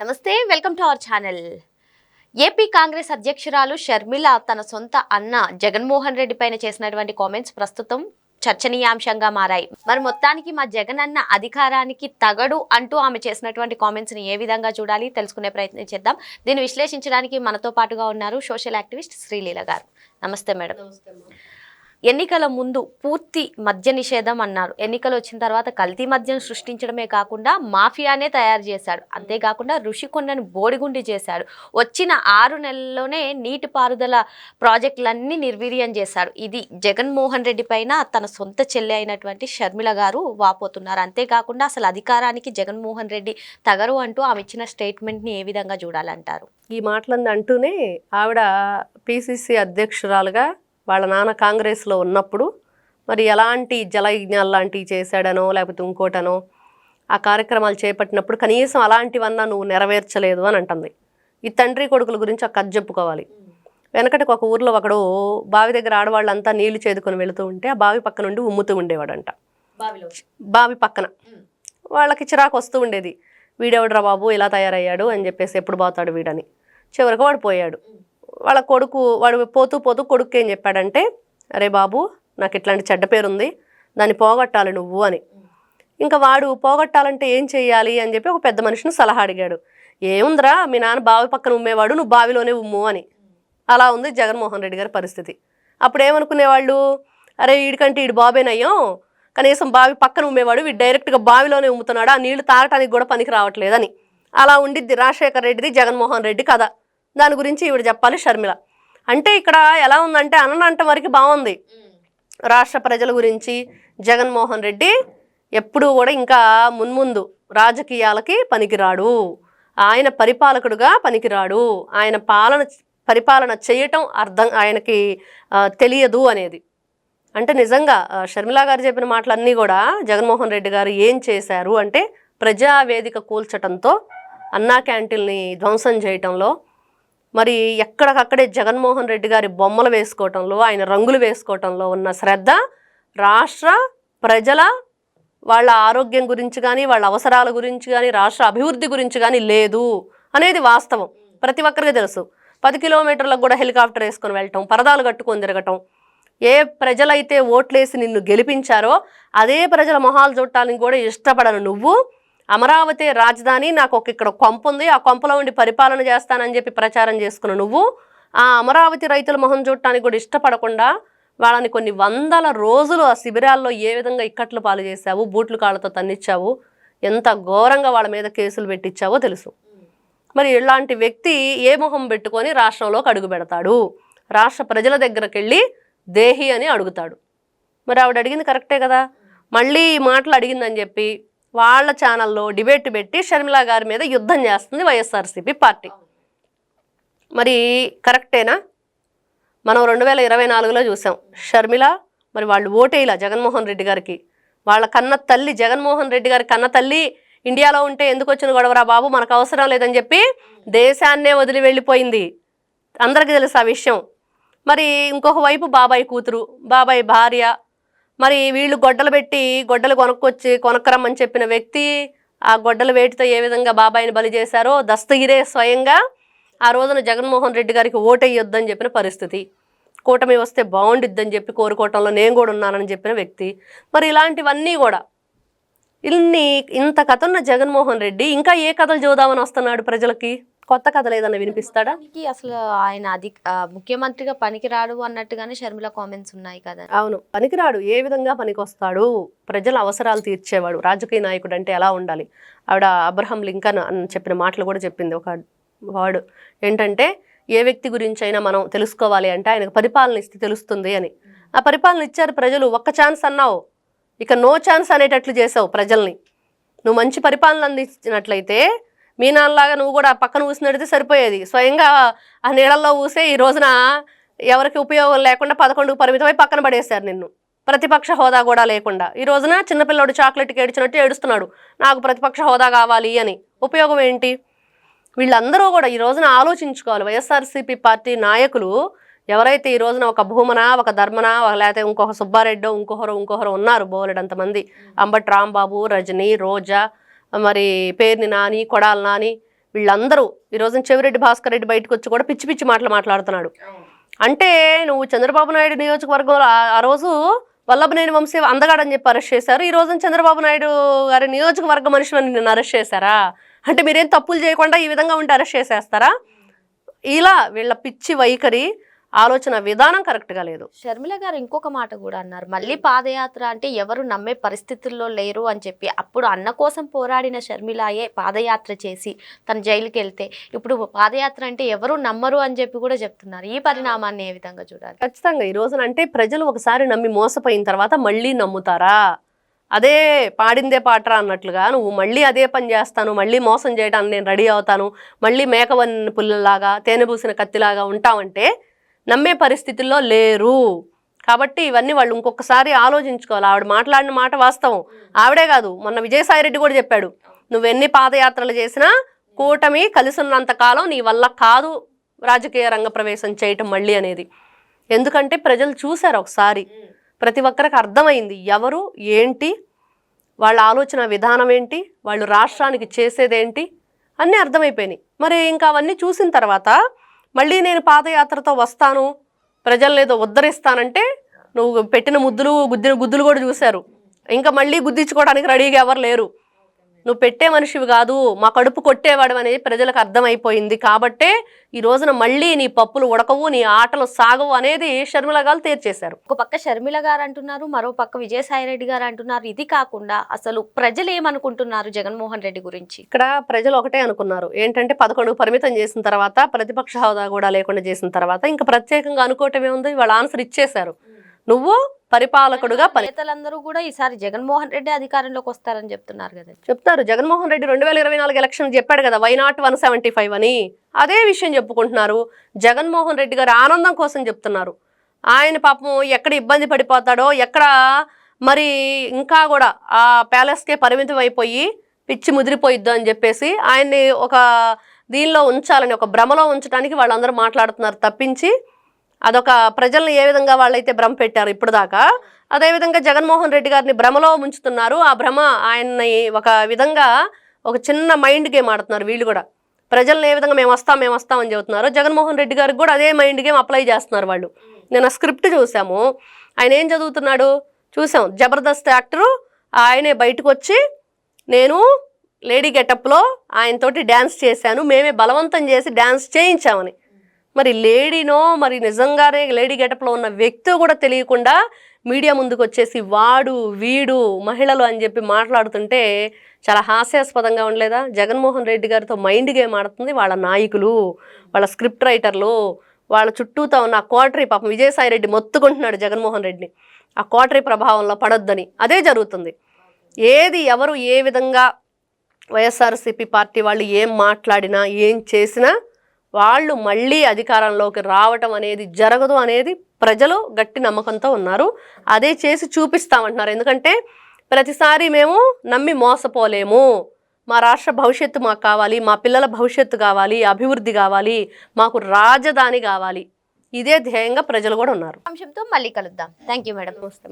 నమస్తే welcome to our channel. AP Congress అధ్యక్షురాలు షర్మిల తన సొంత అన్న జగన్మోహన్ రెడ్డి పైన చేసినటువంటి కామెంట్స్ ప్రస్తుతం చర్చనీయాంశంగా మారాయి. మరి మొత్తానికి మా జగన్ అన్న అధికారానికి తగడు అంటూ ఆమె చేసినటువంటి కామెంట్స్ని ఏ విధంగా చూడాలి తెలుసుకునే ప్రయత్నం చేద్దాం. దీన్ని విశ్లేషించడానికి మనతో పాటుగా ఉన్నారు సోషల్ యాక్టివిస్ట్ శ్రీలీల గారు. నమస్తే మేడం. ఎన్నికల ముందు పూర్తి మద్య నిషేధం అన్నారు. ఎన్నికలు వచ్చిన తర్వాత కల్తీ మద్యం సృష్టించడమే కాకుండా మాఫియానే తయారు చేశాడు. అంతేకాకుండా ఋషికొండను బోడిగుండి చేశాడు. వచ్చిన ఆరు నెలల్లోనే నీటిపారుదల ప్రాజెక్టులన్నీ నిర్వీర్యం చేశాడు. ఇది జగన్మోహన్ రెడ్డి పైన తన సొంత చెల్లి అయినటువంటి షర్మిల గారు వాపోతున్నారు. అంతేకాకుండా అసలు అధికారానికి జగన్మోహన్ రెడ్డి తగరు అంటూ ఆమె ఇచ్చిన స్టేట్మెంట్ని ఏ విధంగా చూడాలంటారు? ఈ మాటలను అంటూనే ఆవిడ పిసిసి అధ్యక్షురాలుగా వాళ్ళ నాన్న కాంగ్రెస్లో ఉన్నప్పుడు మరి ఎలాంటి జలయజ్ఞాలు లాంటివి చేశాడనో లేకపోతే ఇంకోటనో ఆ కార్యక్రమాలు చేపట్టినప్పుడు కనీసం అలాంటివన్నా నువ్వు నెరవేర్చలేదు అని అంటుంది. ఈ తండ్రి కొడుకుల గురించి ఒక కథ చెప్పుకోవాలి. వెనకటికి ఒక ఊర్లో ఒకడు బావి దగ్గర ఆడవాళ్ళంతా నీళ్ళు చేదుకొని వెళుతూ ఉంటే ఆ బావి పక్క నుండి ఉమ్ముతూ ఉండేవాడంట. బావి పక్కన. వాళ్ళకి చిరాకు వస్తూ ఉండేది. వీడెవడరా బాబు? ఇలా తయారయ్యాడు అని చెప్పేసి ఎప్పుడు పోతాడు వీడని. చివరికి వాడు పోయాడు. వాళ్ళ కొడుకు వాడు పోతూ పోతూ కొడుకు ఏం చెప్పాడంటే అరే బాబు నాకు ఇట్లాంటి చెడ్డ పేరు ఉంది దాన్ని పోగొట్టాలి నువ్వు అని. ఇంకా వాడు పోగొట్టాలంటే ఏం చెయ్యాలి అని చెప్పి ఒక పెద్ద మనిషిని సలహా అడిగాడు. ఏముందిరా మీ నాన్న బావి పక్కన ఉమ్మేవాడు నువ్వు బావిలోనే ఉమ్ము అని. అలా ఉంది జగన్మోహన్ రెడ్డి గారి పరిస్థితి. అప్పుడు ఏమనుకునేవాళ్ళు అరే వీడికంటే వీడు బాబేనయ్యం కనీసం బావి పక్కన ఉమ్మేవాడు వీడు డైరెక్ట్గా బావిలోనే ఉమ్ముతున్నాడు ఆ నీళ్ళు తాగటానికి కూడా పనికి రావట్లేదని. అలా ఉండిద్ది రాజశేఖర్ రెడ్డిది జగన్మోహన్ రెడ్డి కథ. దాని గురించి ఈవిడ చెప్పాలి షర్మిల. అంటే ఇక్కడ ఎలా ఉందంటే అనంట వరకు బాగుంది. రాష్ట్ర ప్రజల గురించి జగన్మోహన్ రెడ్డి ఎప్పుడూ కూడా ఇంకా మున్ముందు రాజకీయాలకి పనికిరాడు. ఆయన పరిపాలకుడుగా పనికిరాడు. ఆయన పాలన పరిపాలన చేయటం అర్థం ఆయనకి తెలియదు అనేది. అంటే నిజంగా షర్మిల షర్మిలా గారు చెప్పిన మాటలన్నీ కూడా జగన్మోహన్ రెడ్డి గారు ఏం చేశారు అంటే ప్రజావేదిక కూల్చటంతో అన్నా క్యాంటీన్ని ధ్వంసం చేయటంలో మరి ఎక్కడికక్కడే జగన్మోహన్ రెడ్డి గారి బొమ్మలు వేసుకోవటంలో ఆయన రంగులు వేసుకోవటంలో ఉన్న శ్రద్ధ రాష్ట్ర ప్రజల వాళ్ళ ఆరోగ్యం గురించి కానీ వాళ్ళ అవసరాల గురించి కానీ రాష్ట్ర అభివృద్ధి గురించి కానీ లేదు అనేది వాస్తవం. ప్రతి ఒక్కరికి తెలుసు. పది కిలోమీటర్లకు కూడా హెలికాప్టర్ వేసుకొని వెళ్ళటం పరదాలు కట్టుకొని తిరగటం ఏ ప్రజలైతే ఓట్లేసి నిన్ను గెలిపించారో అదే ప్రజల మొహాలు చూడటానికి కూడా ఇష్టపడను నువ్వు. అమరావతి రాజధాని నాకు ఒక ఇక్కడ కొంప ఉంది ఆ కొంపలో ఉండి పరిపాలన చేస్తానని చెప్పి ప్రచారం చేసుకున్న నువ్వు ఆ అమరావతి రైతుల మొహం చూడటానికి కూడా ఇష్టపడకుండా వాళ్ళని కొన్ని వందల రోజులు ఆ శిబిరాల్లో ఏ విధంగా ఇక్కట్లు పాలు చేశావు బూట్లు కాళ్ళతో తన్నిచ్చావు ఎంత ఘోరంగా వాళ్ళ మీద కేసులు పెట్టించావో తెలుసు. మరి ఇలాంటి వ్యక్తి ఏ మొహం పెట్టుకొని రాష్ట్రంలోకి అడుగు పెడతాడు? రాష్ట్ర ప్రజల దగ్గరకు వెళ్ళి దేహి అని అడుగుతాడు. మరి ఆవిడ అడిగింది కరెక్టే కదా? మళ్ళీ ఈ మాటలు అడిగిందని చెప్పి వాళ్ళ ఛానల్లో డిబేట్ పెట్టి షర్మిలా గారి మీద యుద్ధం చేస్తుంది వైఎస్ఆర్సీపీ పార్టీ. మరి కరెక్టేనా? మనం రెండు వేల ఇరవై నాలుగులో చూసాం. షర్మిల మరి వాళ్ళు ఓటేలా జగన్మోహన్ రెడ్డి గారికి? వాళ్ళ కన్న తల్లి జగన్మోహన్ రెడ్డి గారి కన్న తల్లి ఇండియాలో ఉంటే ఎందుకు వచ్చిన గొడవరా బాబు? మనకు అవసరం లేదని చెప్పి దేశాన్నే వదిలి వెళ్ళిపోయింది. అందరికీ తెలుసు ఆ విషయం. మరి ఇంకొక వైపు బాబాయ్ కూతురు బాబాయ్ భార్య మరి వీళ్ళు గొడ్డలు పెట్టి గొడ్డలు కొనుక్కొచ్చి కొనక్కరమ్మని చెప్పిన వ్యక్తి ఆ గొడ్డల వేటితో ఏ విధంగా బాబాయిని బలి చేశారో దస్తగిరే స్వయంగా ఆ రోజున జగన్మోహన్ రెడ్డి గారికి ఓటయ్యొద్దని చెప్పిన పరిస్థితి. కూటమి వస్తే బాగుండిద్దని చెప్పి కోరుకోవటంలో నేను కూడా ఉన్నానని చెప్పిన వ్యక్తి. మరి ఇలాంటివన్నీ కూడా ఇన్ని ఇంత కథ ఉన్న జగన్మోహన్ రెడ్డి ఇంకా ఏ కథలు చూద్దామని వస్తున్నాడు ప్రజలకి? కొత్త కథలు ఏదన్నా వినిపిస్తాడా? అసలు ఆయన ఆ, ముఖ్యమంత్రిగా పనికిరాడు అన్నట్టుగానే షర్మిల కామెంట్స్ ఉన్నాయి కదా. అవును. పనికిరాడు. ఏ విధంగా పనికొస్తాడు? ప్రజల అవసరాలు తీర్చేవాడు. రాజకీయ నాయకుడు అంటే ఎలా ఉండాలి? ఆవిడ అబ్రహం లింకన్ అని చెప్పిన మాటలు కూడా చెప్పింది. ఒక వర్డ్ ఏంటంటే ఏ వ్యక్తి గురించి అయినా మనం తెలుసుకోవాలి అంటే ఆయనకు పరిపాలన ఇస్తే తెలుస్తుంది అని. ఆ పరిపాలన ఇచ్చారు ప్రజలు. ఒక్క ఛాన్స్ అన్నావు. ఇక నో ఛాన్స్ అనేటట్లు చేసావు ప్రజల్ని. నువ్వు మంచి పరిపాలన అందించినట్లయితే మీ నాన్నలాగా నువ్వు కూడా పక్కన ఊసినడితే సరిపోయేది. స్వయంగా ఆ నీళ్ళల్లో ఊసే ఈ రోజున ఎవరికి ఉపయోగం లేకుండా పదకొండుకు పరిమితమై పక్కన పడేశారు నిన్ను. ప్రతిపక్ష హోదా కూడా లేకుండా. ఈ రోజున చిన్నపిల్లడు చాక్లెట్కి ఏడ్చినట్టు ఏడుస్తున్నాడు. నాకు ప్రతిపక్ష హోదా కావాలి అని. ఉపయోగం ఏంటి? వీళ్ళందరూ కూడా ఈ రోజున ఆలోచించుకోవాలి. వైఎస్ఆర్సీపీ పార్టీ నాయకులు ఎవరైతే ఈ రోజున ఒక భూమన ఒక ధర్మన ఒక లేకపోతే ఇంకొక సుబ్బారెడ్డో ఇంకొకరు ఇంకొకరు ఉన్నారు బోలెడంతమంది. అంబటి రాంబాబు రజనీ రోజా మరి పేర్ని నాని కొడాల నాని వీళ్ళందరూ ఈ రోజున చెవిరెడ్డి భాస్కర్ రెడ్డి బయటకు వచ్చి కూడా పిచ్చి పిచ్చి మాటలు మాట్లాడుతున్నాడు. అంటే నువ్వు చంద్రబాబు నాయుడు నియోజకవర్గంలో ఆ- రోజు వల్లభనేని వంశీ అందగాడని చెప్పి అరెస్ట్ చేశారు. ఈ రోజున చంద్రబాబు నాయుడు గారి నియోజకవర్గ మనుషులను నిన్ను అరెస్ట్ చేశారా? అంటే మీరేం తప్పులు చేయకుండా ఈ విధంగా ఉంటే అరెస్ట్ చేసేస్తారా? ఇలా వీళ్ళ పిచ్చి వైఖరి ఆలోచన విధానం కరెక్ట్గా లేదు. షర్మిల గారు ఇంకొక మాట కూడా అన్నారు. మళ్ళీ పాదయాత్ర అంటే ఎవరు నమ్మే పరిస్థితుల్లో లేరు అని చెప్పి అప్పుడు అన్న కోసం పోరాడిన షర్మిలాయే పాదయాత్ర చేసి తన జైలుకి వెళ్తే ఇప్పుడు పాదయాత్ర అంటే ఎవరు నమ్మరు అని చెప్పి కూడా చెప్తున్నారు. ఈ పరిణామాన్ని ఏ విధంగా చూడాలి? ఖచ్చితంగా ఈ రోజున అంటే ప్రజలు ఒకసారి నమ్మి మోసపోయిన తర్వాత మళ్ళీ నమ్ముతారా? అదే పాడిందే పాటరా అన్నట్లుగా నువ్వు మళ్ళీ అదే పని చేస్తాను మళ్ళీ మోసం చేయడానికి నేను రెడీ అవుతాను మళ్ళీ మేకవన్న పుల్లలాగా తేనెబూసిన కత్తిలాగా ఉంటామంటే నమ్మే పరిస్థితుల్లో లేరు. కాబట్టి ఇవన్నీ వాళ్ళు ఇంకొకసారి ఆలోచించుకోవాలి. ఆవిడ మాట్లాడిన మాట వాస్తవం. ఆవిడే కాదు మొన్న విజయసాయి రెడ్డి కూడా చెప్పాడు నువ్వెన్ని పాదయాత్రలు చేసినా కూటమి కలిసి కాలం నీ వల్ల కాదు రాజకీయ రంగ ప్రవేశం చేయటం మళ్ళీ అనేది. ఎందుకంటే ప్రజలు చూశారు ఒకసారి ప్రతి ఒక్కరికి అర్థమైంది ఎవరు ఏంటి వాళ్ళ ఆలోచన విధానం ఏంటి వాళ్ళు రాష్ట్రానికి చేసేదేంటి అన్నీ అర్థమైపోయినాయి. మరి ఇంకా అవన్నీ చూసిన తర్వాత మళ్ళీ నేను పాదయాత్రతో వస్తాను ప్రజల్ని ఏదో ఉద్ధరిస్తానంటే నువ్వు పెట్టిన ముద్దులు గుద్దిన గుద్దులు కూడా చూశారు. ఇంకా మళ్ళీ గుద్దించుకోవడానికి రెడీగా ఎవరు లేరు. నువ్వు పెట్టే మనిషివి కాదు మా కడుపు కొట్టేవాడు అనేది ప్రజలకు అర్థమైపోయింది. కాబట్టే ఈ రోజున మళ్ళీ నీ పప్పులు ఉడకవు నీ ఆటలు సాగవు అనేది షర్మిల గారు తేల్చేశారు. ఒక పక్క షర్మిల గారు అంటున్నారు మరో పక్క విజయసాయి రెడ్డి గారు అంటున్నారు ఇది కాకుండా అసలు ప్రజలు ఏమనుకుంటున్నారు జగన్మోహన్ రెడ్డి గురించి? ఇక్కడ ప్రజలు ఒకటే అనుకున్నారు. ఏంటంటే పదకొండు పరిమితం చేసిన తర్వాత ప్రతిపక్ష హోదా కూడా లేకుండా చేసిన తర్వాత ఇంకా ప్రత్యేకంగా అనుకోవటం ఏముంది? వాళ్ళ ఆన్సర్ ఇచ్చేశారు. నువ్వు పరిపాలకుడుగా పని నేతలందరూ కూడా ఈసారి జగన్మోహన్ రెడ్డి అధికారంలోకి వస్తారని చెప్తున్నారు కదా. చెప్తారు. జగన్మోహన్ రెడ్డి రెండు వేల ఇరవై నాలుగు ఎలక్షన్ చెప్పాడు కదా why not one seventy five అని. అదే విషయం చెప్పుకుంటున్నారు. జగన్మోహన్ రెడ్డి గారి ఆనందం కోసం చెప్తున్నారు. ఆయన పాపం ఎక్కడ ఇబ్బంది పడిపోతాడో ఎక్కడ మరి ఇంకా కూడా ఆ ప్యాలెస్కే పరిమితం అయిపోయి పిచ్చి ముదిరిపోయిద్దు అని చెప్పేసి ఆయన్ని ఒక దీనిలో ఉంచాలని ఒక భ్రమలో ఉంచడానికి వాళ్ళందరూ మాట్లాడుతున్నారు తప్పించి అదొక ప్రజల్ని ఏ విధంగా వాళ్ళైతే భ్రమ పెట్టారు ఇప్పుడు దాకా అదేవిధంగా జగన్మోహన్ రెడ్డి గారిని భ్రమలో ఉంచుతున్నారు ఆ భ్రమ ఆయన్ని ఒక విధంగా ఒక చిన్న మైండ్ గేమ్ ఆడుతున్నారు వీళ్ళు కూడా. ప్రజల్ని ఏ విధంగా మేము వస్తాం మేము వస్తాం అని చెబుతున్నారు. జగన్మోహన్ రెడ్డి గారికి కూడా అదే మైండ్ గేమ్ అప్లై చేస్తున్నారు వాళ్ళు. నేను స్క్రిప్ట్ చూసాము ఆయన ఏం చదువుతున్నాడు? చూసాం జబర్దస్త్ యాక్టరు. ఆయనే బయటకు వచ్చి నేను లేడీ గెటప్లో ఆయనతోటి డ్యాన్స్ చేశాను. మేమే బలవంతం చేసి డ్యాన్స్ చేయించామని. మరి లేడీనో మరి నిజంగానే లేడీ గెటప్లో ఉన్న వ్యక్తి కూడా తెలియకుండా మీడియా ముందుకు వచ్చేసి వాడు వీడు మహిళలు అని చెప్పి మాట్లాడుతుంటే చాలా హాస్యాస్పదంగా ఉండలేదా? జగన్మోహన్ రెడ్డి గారితో మైండ్ గేమ్ ఆడుతుంది వాళ్ళ నాయకులు వాళ్ళ స్క్రిప్ట్ రైటర్లు వాళ్ళ చుట్టూతో ఉన్న ఆ కోటరీ పాపం విజయసాయి రెడ్డి మొత్తుకుంటున్నాడు జగన్మోహన్ రెడ్డిని. ఆ కోటరీ ప్రభావంలో పడొద్దని. అదే జరుగుతుంది. ఏది ఎవరు ఏ విధంగా వైఎస్ఆర్సీపీ పార్టీ వాళ్ళు ఏం మాట్లాడినా ఏం చేసినా వాళ్ళు మళ్ళీ అధికారంలోకి రావటం అనేది జరగదు అనేది ప్రజలు గట్టి నమ్మకంతో ఉన్నారు. అదే చేసి చూపిస్తామంటున్నారు. ఎందుకంటే ప్రతిసారి మేము నమ్మి మోసపోలేము. మా రాష్ట్ర భవిష్యత్తు మాకు కావాలి మా పిల్లల భవిష్యత్తు కావాలి అభివృద్ధి కావాలి మాకు రాజధాని కావాలి. ఇదే ధ్యేయంగా ప్రజలు కూడా ఉన్నారు. అంశంతో మళ్ళీ కలుద్దాం. థ్యాంక్ యూ మేడం నమస్తే